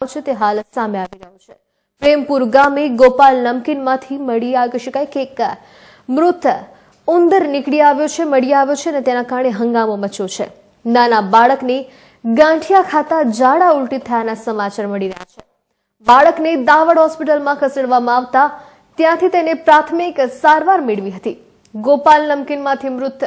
છે તે હાલ સામે આવી રહ્યો છે. પ્રેમપુર ગામે ગોપાલ નમકીનમાંથી મળી આવી શકાય કે મૃત ઉંદર નીકળી આવ્યો છે, મળી આવ્યો છે અને તેના કારણે હંગામો મચ્યો છે. નાના બાળકને ગાંઠિયા ખાતા ઝાડા ઉલટી થયાના સમાચાર મળી રહ્યા છે. બાળકને દાવડ હોસ્પિટલમાં ખસેડવામાં આવતા ત્યાંથી તેને પ્રાથમિક સારવાર મેળવી હતી. ગોપાલ નમકીનમાંથી મૃત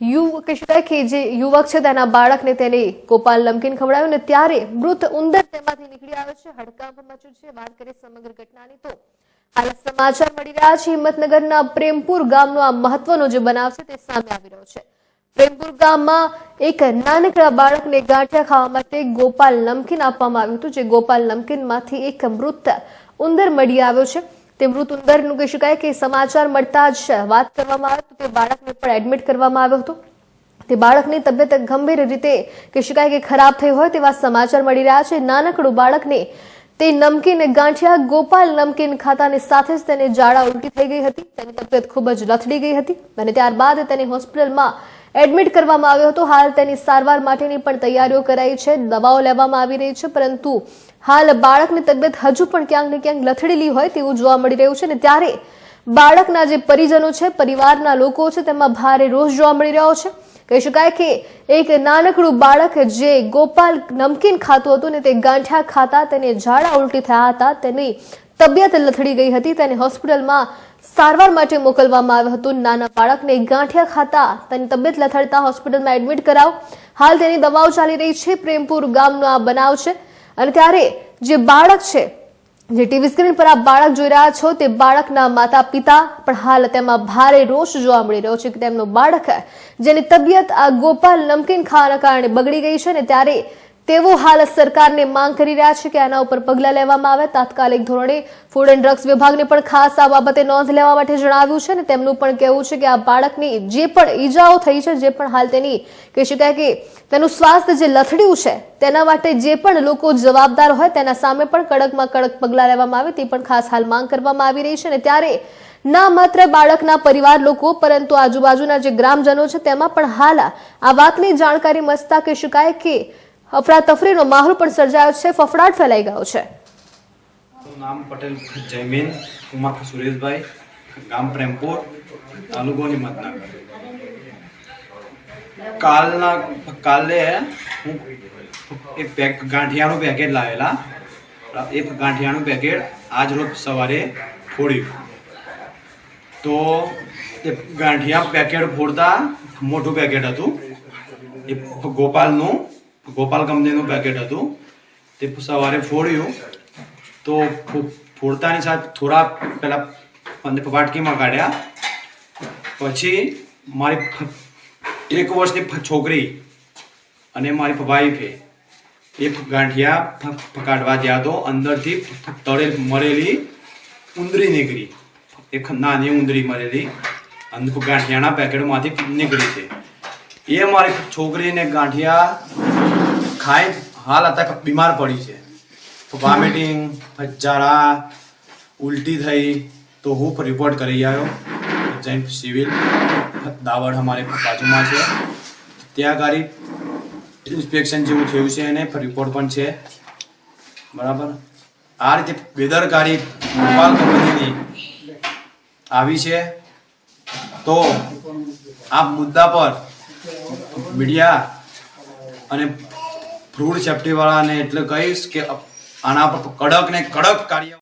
યુવક કહી કે જે યુવક છે તેના બાળકને તેને ગોપાલ નમકીન ખવડાવ્યું ને ત્યારે મૃત ઉંદર તેમાંથી નીકળી આવ્યો છે. હડકાંપ મચ્યું છે. વાત કરીએ સમગ્ર ઘટનાની તો હાલ સમાચાર મળી રહ્યા છે. હિંમતનગરના પ્રેમપુર ગામનો આ મહત્વનો જે બનાવ છે તે સામે આવી રહ્યો છે. પ્રેમપુર ગામમાં એક નાનકડા બાળકને ગાંઠિયા ખાવા માટે ગોપાલ નમકીન આપવામાં આવ્યું હતું, જે ગોપાલ નમકીનમાંથી એક મૃત ઉંદર મળી આવ્યો છે. તે મૃત ઉંદરનું કહી શકાય કે સમાચાર મળતા જ વાત કરવામાં આવે તો તે બાળકને પણ એડમિટ કરવામાં આવ્યો હતો. તે બાળકની તબિયત ગંભીર રીતે કહી શકાય કે ખરાબ થઈ હોય તેવા સમાચાર મળી રહ્યા છે. નાનકડું બાળકને તે નમકીન ગાંઠિયા ગોપાલ નમકીન ખાતાની સાથે જ તેને ઝાડા ઉલટી થઈ ગઈ હતી. તેની તબિયત ખૂબ જ લથડી ગઈ હતી અને ત્યારબાદ તેને હોસ્પિટલમાં એડમિટ કરવામાં આવ્યો હતો. હાલ તેની સારવાર માટેની પણ તૈયારીઓ કરાઈ છે. દવાઓ લેવામાં આવી રહી છે, પરંતુ હાલ બાળકની તબિયત હજુ પણ ક્યાંક ને ક્યાંક લથડેલી હોય તેવું જોવા મળી રહ્યું છે અને ત્યારે બાળકના જે પરિજનો છે, પરિવારના લોકો છે, તેમાં ભારે રોષ જોવા મળી રહ્યો છે. કહી શકાય કે એક નાનકડું બાળક જે ગોપાલ નમકીન ખાતું હતું ને તે ગાંઠિયા ખાતા, તેને ઝાડા ઉલટી થયા હતા, તેની તબિયત લથડી ગઈ હતી તેને હોસ્પિટલમાં સારવાર માટે મોકલવામાં આવ્યું હતું. નાના બાળકને ગાંઠિયા ખાતા તેની તબિયત લથડતા હોસ્પિટલમાં એડમિટ કરાવ. હાલ તેની દવાઓ ચાલી રહી છે. પ્રેમપુર ગામનો આ બનાવ છે. અને ત્યારે જે બાળક છે, જે ટીવી સ્ક્રીન પર આ બાળક જોઈ રહ્યા છો, તે બાળકના માતા પિતા પણ હાલ તેમાં ભારે રોષ જોવા મળી રહ્યો છે કે તેમનો બાળક, જેની તબિયત આ ગોપાલ નમકીન ખાવાના કારણે બગડી ગઈ છે ને ત્યારે તેઓ હાલ સરકારને માંગ કરી રહ્યા છે કે આના ઉપર પગલાં લેવામાં આવે. તાત્કાલિક ધોરણે ફૂડ એન્ડ ડ્રગ્સ વિભાગને પણ ખાસ આ બાબતે નોંધ લેવા માટે જણાવ્યું છે ને તેમનું પણ કહેવું છે કે આ બાળકની જે પણ ઈજાઓ થઈ છે, જે પણ હાલ તેની કહી શકાય કે તેનું સ્વાસ્થ્ય જે લથડ્યું છે, તેના માટે જે પણ લોકો જવાબદાર હોય તેના સામે પણ કડકમાં કડક પગલાં લેવામાં આવે, તે પણ ખાસ હાલ માંગ કરવામાં આવી રહી છે અને ત્યારે ના માત્ર બાળકના પરિવાર લોકો, પરંતુ આજુબાજુના જે ગ્રામજનો છે, તેમાં પણ હાલ આ વાતની જાણકારી મસ્તા કહી શકાય કે અફરાતફરીનો માહોલ પણ સર્જાયો છે, ફફડાટ ફેલાઈ ગયો છે. નામ પટેલ જયમીન કુમાર સુરેશભાઈ, ગામ પ્રેમપુર તાલુકો હિંમતનગર કાલના, કાલે હું એક પેક ગાંઠિયાનું પેકેટ લાવેલા. એક ગાંઠિયાનું પેકેટ આજ રોજ સવારે ફોડ્યું. તો એ ગાંઠિયા પેકેટ ફોડતા મોટું પેકેટ હતું. એ ગોપાલનું ગોપાલ કંપનીનું પેકેટ હતું. તે સવારે ફોડ્યું. તો ફોડતાની સાથે થોડા પહેલા પંદર વાટકીમાં કાઢ્યા. પછી મારી એક વર્ષની છોકરી અને મારી વાઈફે એ ગાંઠિયા કાઢવા ગયા તો અંદરથી તળેલ મરેલી ઉંદરી નીકળી. એક નાની ઉંદરી મરેલી. અંદર ગાંઠિયાના પેકેટમાંથી નીકળી છે. એ મારી છોકરીને ગાંઠિયા ખાઈ હાલ અત્યારે બીમાર પડી છે. વોમિટિંગ ઝાડા ઉલટી થઈ, તો હું રિપોર્ટ કરી આવ્યો. જૈન સિવિલ દાવડ અમારે બાજુમાં છે. ત્યાં ગાડી ઇન્સ્પેક્શન જેવું થયું છે અને રિપોર્ટ પણ છે. બરાબર? આ રીતે બેદરકારી ગોપાલ કંપનીની આવી છે. તો આ મુદ્દા પર મીડિયા અને ફ્રૂડ સેફ્ટી વાળાને એટલે કહીશ કે આના પર કડક ને કડક કાર્ય